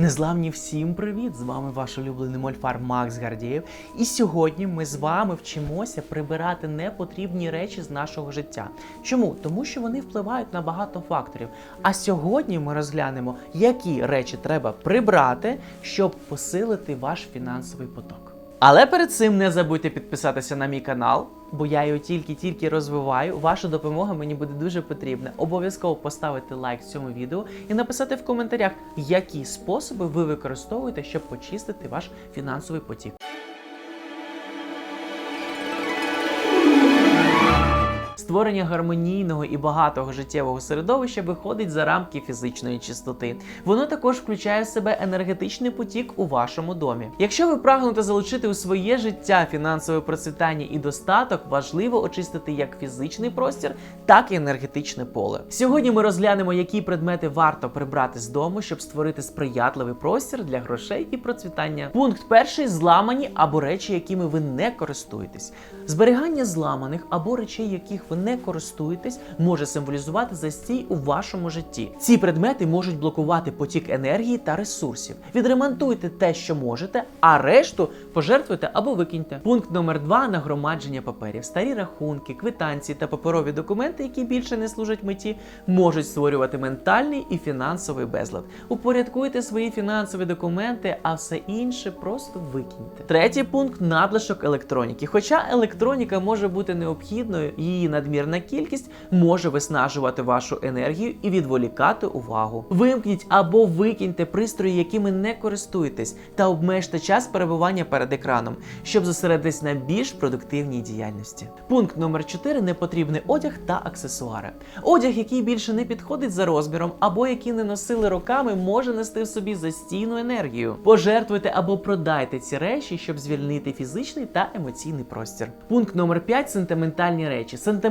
Незламні всім привіт! З вами ваш улюблений мольфар Макс Гардієв. І сьогодні ми з вами вчимося прибирати непотрібні речі з нашого життя. Чому? Тому що вони впливають на багато факторів. А сьогодні ми розглянемо, які речі треба прибрати, щоб посилити ваш фінансовий поток. Але перед цим не забудьте підписатися на мій канал, бо я його тільки-тільки розвиваю. Ваша допомога мені буде дуже потрібна. Обов'язково поставити лайк цьому відео і написати в коментарях, які способи ви використовуєте, щоб почистити ваш фінансовий потік. Створення гармонійного і багатого життєвого середовища виходить за рамки фізичної чистоти. Воно також включає в себе енергетичний потік у вашому домі. Якщо ви прагнете залучити у своє життя фінансове процвітання і достаток, важливо очистити як фізичний простір, так і енергетичне поле. Сьогодні ми розглянемо, які предмети варто прибрати з дому, щоб створити сприятливий простір для грошей і процвітання. Пункт перший зламані або речі, якими ви не користуєтесь. Зберігання зламаних або речей, яких ви не користуєтесь, може символізувати застій у вашому житті. Ці предмети можуть блокувати потік енергії та ресурсів. Відремонтуйте те, що можете, а решту пожертвуйте або викиньте. Пункт номер два нагромадження паперів. Старі рахунки, квитанції та паперові документи, які більше не служать меті, можуть створювати ментальний і фінансовий безлад. Упорядкуйте свої фінансові документи, а все інше просто викиньте. Третій пункт надлишок електроніки. Хоча електроніка може бути необхідною, її надмірна кількість може виснажувати вашу енергію і відволікати увагу. Вимкніть або викиньте пристрої, якими не користуєтесь, та обмежте час перебування перед екраном, щоб зосередитись на більш продуктивній діяльності. Пункт номер 4 непотрібний одяг та аксесуари. Одяг, який більше не підходить за розміром, або який не носили роками, може нести в собі застійну енергію. Пожертвуйте або продайте ці речі, щоб звільнити фізичний та емоційний простір. Пункт номер 5 сентиментальні речі. Сентиментальні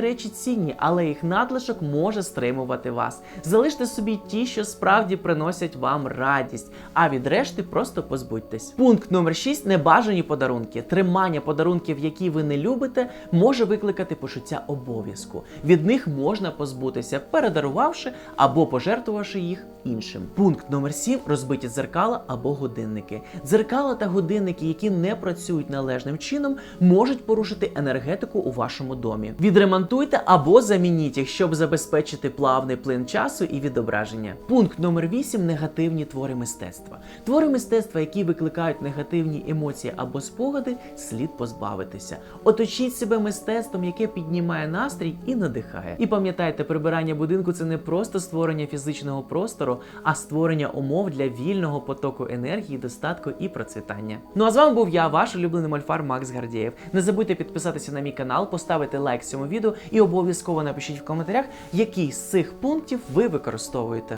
речі цінні, але їх надлишок може стримувати вас. Залиште собі ті, що справді приносять вам радість, а від решти просто позбудьтесь. Пункт номер 6 небажані подарунки. Тримання подарунків, які ви не любите, може викликати почуття обов'язку. Від них можна позбутися, передарувавши або пожертвувавши їх іншим. Пункт номер 7 розбиті дзеркала або годинники. Дзеркала та годинники, які не працюють належним чином, можуть порушити енергетику у вашому домі. Відремонтуйте або замініть їх, щоб забезпечити плавний плин часу і відображення. Пункт номер 8 негативні твори мистецтва. Твори мистецтва, які викликають негативні емоції або спогади, слід позбавитися. Оточіть себе мистецтвом, яке піднімає настрій і надихає. І пам'ятайте, прибирання будинку це не просто створення фізичного простору, а створення умов для вільного потоку енергії, достатку і процвітання. Ну а з вами був я, ваш улюблений мольфар Макс Гардієв. Не забудьте підписатися на мій канал, поставити лайк цьому відео і обов'язково напишіть в коментарях, який з цих пунктів ви використовуєте.